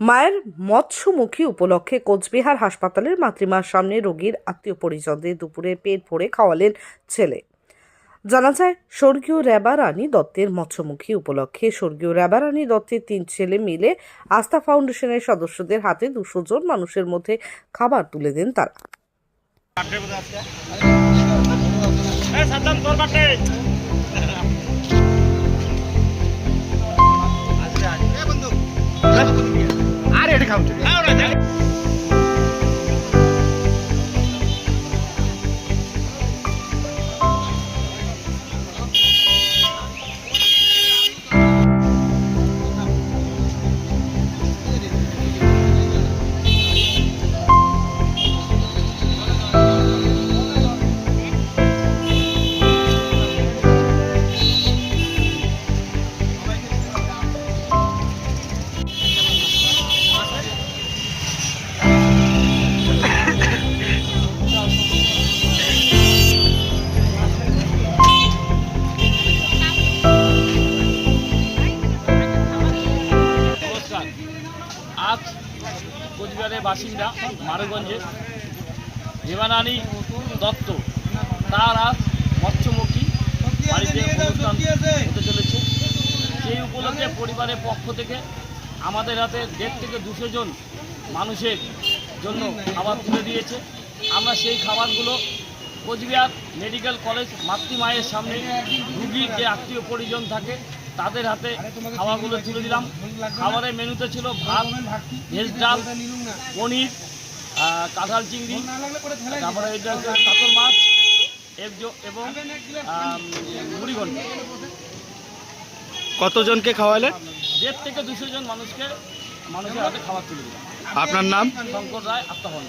মায়ের মৎস্যমুখী উপলক্ষে কোচবিহার হাসপাতালের মাতৃমার সামনে রোগীর আত্মীয় পরিজনদের দুপুরে পেট ভরে খাওয়ালেন ছেলে। জানা যায়, স্বর্গীয় র্যাবারানী দত্তের মৎস্যমুখী উপলক্ষে স্বর্গীয় র্যাবারানী দত্তের তিন ছেলে মিলে আস্থা ফাউন্ডেশনের সদস্যদের হাতে দুশো জন মানুষের মধ্যে খাবার তুলে দেন তারা। এ counted. কোচবিহারের বাসিন্দা মারুগঞ্জে দেবানানী দত্ত। তার আজ মৎস্যমুখী বাড়িতে অনুষ্ঠান হতে চলেছে। সেই উপলক্ষে পরিবারের পক্ষ থেকে আমাদের হাতে দেড় থেকে দুশো জন মানুষের জন্য খাবার তুলে দিয়েছে। আমরা সেই খাবারগুলো কোচবিহার মেডিকেল কলেজ মাতৃমায়ের সামনে রুগীর যে আত্মীয় পরিজন থাকে তাদের হাতে খাবারগুলো তুলে দিলাম। খাবারের মেনুতে ছিল ভাত ভেজ ডাল পনির কাঁঠাল চিংড়ি তারপরে এটা কাতল মাছ এবং মুড়িঘণ্ট কতজনকে খাওয়ালে? দেড় থেকে দুশো জন মানুষকে মানুষের হাতে খাবার তুলে দিলাম। আপনার নাম? শঙ্কর রায় আত্মহন্ড